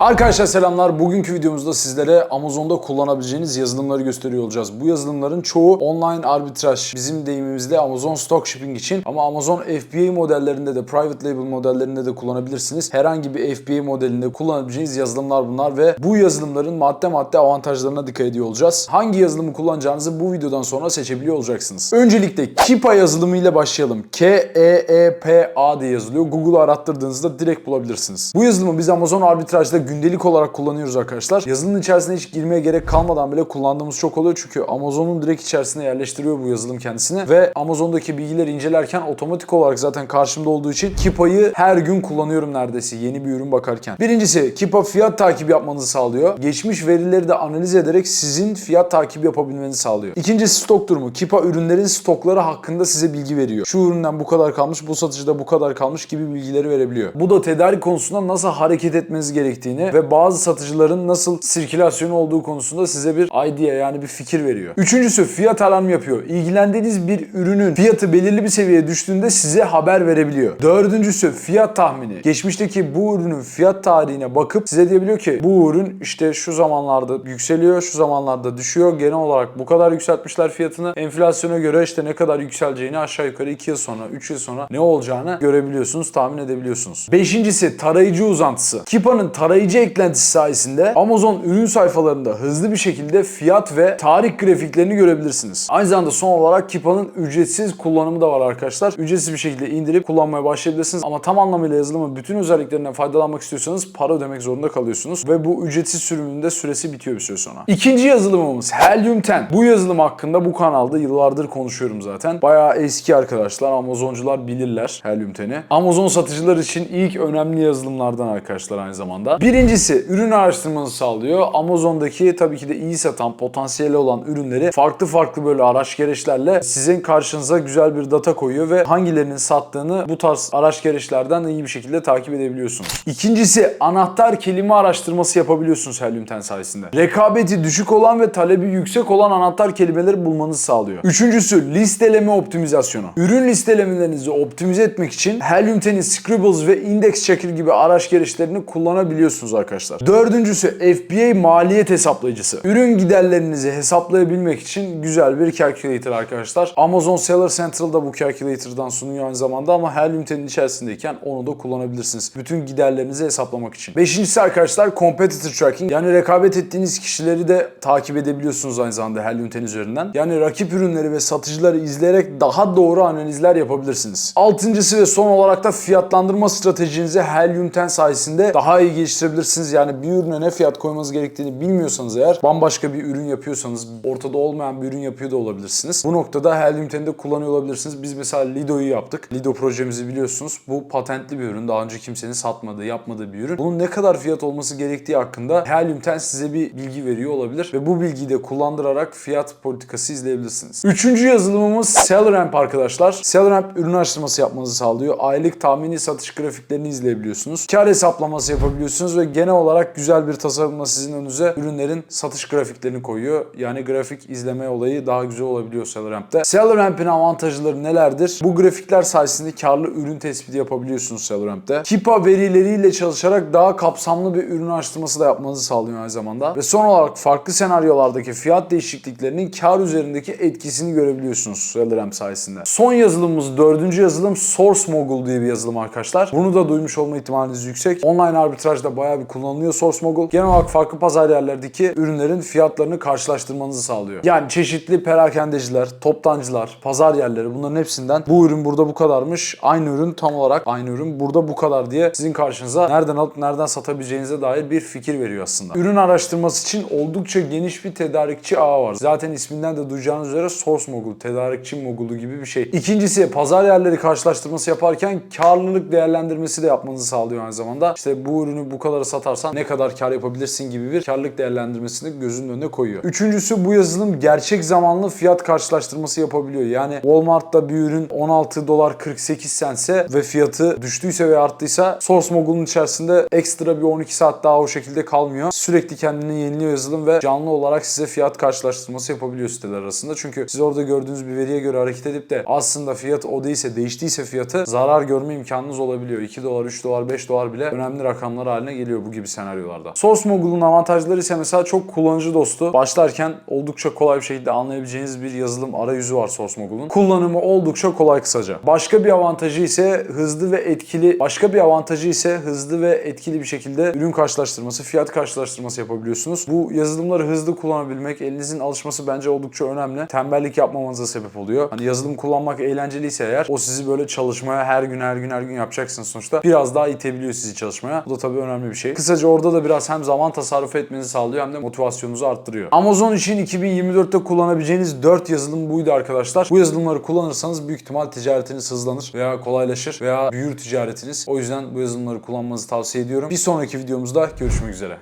Arkadaşlar selamlar. Bugünkü videomuzda sizlere Amazon'da kullanabileceğiniz yazılımları gösteriyor olacağız. Bu yazılımların çoğu online arbitraj. Bizim deyimimizde Amazon Stock Shipping için ama Amazon FBA modellerinde de private label modellerinde de kullanabilirsiniz. Herhangi bir FBA modelinde kullanabileceğiniz yazılımlar bunlar ve bu yazılımların madde madde avantajlarına dikkat ediyor olacağız. Hangi yazılımı kullanacağınızı bu videodan sonra seçebiliyor olacaksınız. Öncelikle Kipa yazılımı ile başlayalım. K-E-E-P-A diye yazılıyor. Google'a arattırdığınızda direkt bulabilirsiniz. Bu yazılımı biz Amazon arbitrajda gündelik olarak kullanıyoruz arkadaşlar. Yazılımın içerisine hiç girmeye gerek kalmadan bile kullandığımız çok oluyor. Çünkü Amazon'un direkt içerisine yerleştiriyor bu yazılım kendisini. Ve Amazon'daki bilgileri incelerken otomatik olarak zaten karşımda olduğu için Kipa'yı her gün kullanıyorum neredeyse yeni bir ürün bakarken. Birincisi Kipa fiyat takibi yapmanızı sağlıyor. Geçmiş verileri de analiz ederek sizin fiyat takibi yapabilmenizi sağlıyor. İkincisi stok durumu. Kipa ürünlerin stokları hakkında size bilgi veriyor. Şu üründen bu kadar kalmış, bu satıcıda bu kadar kalmış gibi bilgileri verebiliyor. Bu da tedarik konusunda nasıl hareket etmeniz gerektiğini ve bazı satıcıların nasıl sirkülasyonu olduğu konusunda size bir idea yani bir fikir veriyor. Üçüncüsü fiyat alarmı yapıyor. İlgilendiğiniz bir ürünün fiyatı belirli bir seviyeye düştüğünde size haber verebiliyor. Dördüncüsü fiyat tahmini. Geçmişteki bu ürünün fiyat tarihine bakıp size diyebiliyor ki bu ürün işte şu zamanlarda yükseliyor, şu zamanlarda düşüyor. Genel olarak bu kadar yükseltmişler fiyatını. Enflasyona göre işte ne kadar yükseleceğini aşağı yukarı 2 yıl sonra, 3 yıl sonra ne olacağını görebiliyorsunuz, tahmin edebiliyorsunuz. Beşincisi tarayıcı uzantısı. Kipa'nın tarayıcı eklentisi sayesinde Amazon ürün sayfalarında hızlı bir şekilde fiyat ve tarih grafiklerini görebilirsiniz. Aynı zamanda son olarak Kipa'nın ücretsiz kullanımı da var arkadaşlar. Ücretsiz bir şekilde indirip kullanmaya başlayabilirsiniz ama tam anlamıyla yazılımın bütün özelliklerinden faydalanmak istiyorsanız para ödemek zorunda kalıyorsunuz ve bu ücretsiz sürümünün de süresi bitiyor bir süre sonra. İkinci yazılımımız Helium 10. Bu yazılım hakkında bu kanalda yıllardır konuşuyorum zaten. Bayağı eski arkadaşlar, Amazoncular bilirler Helium 10'i. Amazon satıcılar için ilk önemli yazılımlardan arkadaşlar aynı zamanda. Birincisi ürün araştırmanızı sağlıyor. Amazon'daki tabii ki de iyi satan, potansiyeli olan ürünleri farklı farklı böyle araç gereçlerle sizin karşınıza güzel bir data koyuyor ve hangilerinin sattığını bu tarz araç gereçlerden iyi bir şekilde takip edebiliyorsunuz. İkincisi anahtar kelime araştırması yapabiliyorsunuz Helium 10 sayesinde. Rekabeti düşük olan ve talebi yüksek olan anahtar kelimeleri bulmanızı sağlıyor. Üçüncüsü listeleme optimizasyonu. Ürün listelemelerinizi optimize etmek için Helium 10'in Scribbles ve Index Checker gibi araç gereçlerini kullanabiliyorsunuz arkadaşlar. Dördüncüsü FBA maliyet hesaplayıcısı. Ürün giderlerinizi hesaplayabilmek için güzel bir calculator arkadaşlar. Amazon Seller Central da bu calculator'dan sunuyor aynı zamanda ama Helium 10'in içerisindeyken onu da kullanabilirsiniz. Bütün giderlerinizi hesaplamak için. Beşincisi arkadaşlar competitor tracking. Yani rekabet ettiğiniz kişileri de takip edebiliyorsunuz aynı zamanda Helium 10 üzerinden. Yani rakip ürünleri ve satıcıları izleyerek daha doğru analizler yapabilirsiniz. Altıncısı ve son olarak da fiyatlandırma stratejinizi Helium 10 sayesinde daha iyi geliştirebilirsiniz. Yani bir ürüne ne fiyat koymanız gerektiğini bilmiyorsanız eğer bambaşka bir ürün yapıyorsanız ortada olmayan bir ürün yapıyor da olabilirsiniz. Bu noktada Helium 10'de kullanıyor olabilirsiniz. Biz mesela Lido'yu yaptık. Lido projemizi biliyorsunuz. Bu patentli bir ürün. Daha önce kimsenin satmadığı, yapmadığı bir ürün. Bunun ne kadar fiyat olması gerektiği hakkında Helium 10 size bir bilgi veriyor olabilir ve bu bilgiyi de kullandırarak fiyat politikası izleyebilirsiniz. Üçüncü yazılımımız SellerAmp arkadaşlar. SellerAmp ürün araştırması yapmanızı sağlıyor. Aylık tahmini satış grafiklerini izleyebiliyorsunuz. Kar hesaplaması yapabiliyorsunuz ve genel olarak güzel bir tasarımla sizin önünüze ürünlerin satış grafiklerini koyuyor. Yani grafik izleme olayı daha güzel olabiliyor SellerAmp'te. SellerAmp'in avantajları nelerdir? Bu grafikler sayesinde karlı ürün tespiti yapabiliyorsunuz SellerAmp'te. Kipa verileriyle çalışarak daha kapsamlı bir ürün araştırması da yapmanızı sağlıyor aynı zamanda. Ve son olarak farklı senaryolardaki fiyat değişikliklerinin kar üzerindeki etkisini görebiliyorsunuz SellerAmp sayesinde. Son yazılımımız dördüncü yazılım Source Mogul diye bir yazılım arkadaşlar. Bunu da duymuş olma ihtimaliniz yüksek. Online arbitrajda bayağı bir kullanılıyor Source Mogul. Genel olarak farklı pazar yerlerdeki ürünlerin fiyatlarını karşılaştırmanızı sağlıyor. Yani çeşitli perakendeciler, toptancılar, pazar yerleri bunların hepsinden bu ürün burada bu kadarmış. Aynı ürün tam olarak aynı ürün burada bu kadar diye sizin karşınıza nereden alıp nereden satabileceğinize dair bir fikir veriyor aslında. Ürün araştırması için oldukça geniş bir tedarikçi ağı var. Zaten isminden de duyacağınız üzere Source Mogul, tedarikçi mogulu gibi bir şey. İkincisi pazar yerleri karşılaştırması yaparken karlılık değerlendirmesi de yapmanızı sağlıyor aynı zamanda. İşte bu ürünü bu kadara satarsan ne kadar kar yapabilirsin gibi bir karlılık değerlendirmesini gözünün önüne koyuyor. Üçüncüsü bu yazılım gerçek zamanlı fiyat karşılaştırması yapabiliyor. Yani Walmart'ta bir ürün 16 dolar 48 sense ve fiyatı düştüyse ve arttıysa Source Mogul'un içerisinde ekstra bir 12 saat daha o şekilde kalmıyor. Sürekli kendini yeniliyor yazılım ve canlı olarak size fiyat karşılaştırması yapabiliyor siteler arasında. Çünkü siz orada gördüğünüz bir veriye göre hareket edip de aslında fiyat o değilse değiştiyse fiyatı zarar görme imkanınız olabiliyor. 2 dolar, 3 dolar, 5 dolar bile önemli rakamlar haline geliyor geliyor bu gibi senaryolarda. Source Mogule'un avantajları ise mesela çok kullanıcı dostu. Başlarken oldukça kolay bir şekilde anlayabileceğiniz bir yazılım arayüzü var Source Mogule'un. Kullanımı oldukça kolay kısaca. Başka bir avantajı ise hızlı ve etkili. Başka bir avantajı ise hızlı ve etkili bir şekilde ürün karşılaştırması, fiyat karşılaştırması yapabiliyorsunuz. Bu yazılımları hızlı kullanabilmek, elinizin alışması bence oldukça önemli. Tembellik yapmamanıza sebep oluyor. Hani yazılım kullanmak eğlenceliyse eğer o sizi böyle çalışmaya her gün her gün her gün yapacaksınız sonuçta. Biraz daha itebiliyor sizi çalışmaya. Bu da tabii önemli bir şey. Kısaca orada da biraz hem zaman tasarrufu etmenizi sağlıyor hem de motivasyonunuzu arttırıyor. Amazon için 2024'te kullanabileceğiniz 4 yazılım buydu arkadaşlar. Bu yazılımları kullanırsanız büyük ihtimal ticaretiniz hızlanır veya kolaylaşır veya büyür ticaretiniz. O yüzden bu yazılımları kullanmanızı tavsiye ediyorum. Bir sonraki videomuzda görüşmek üzere.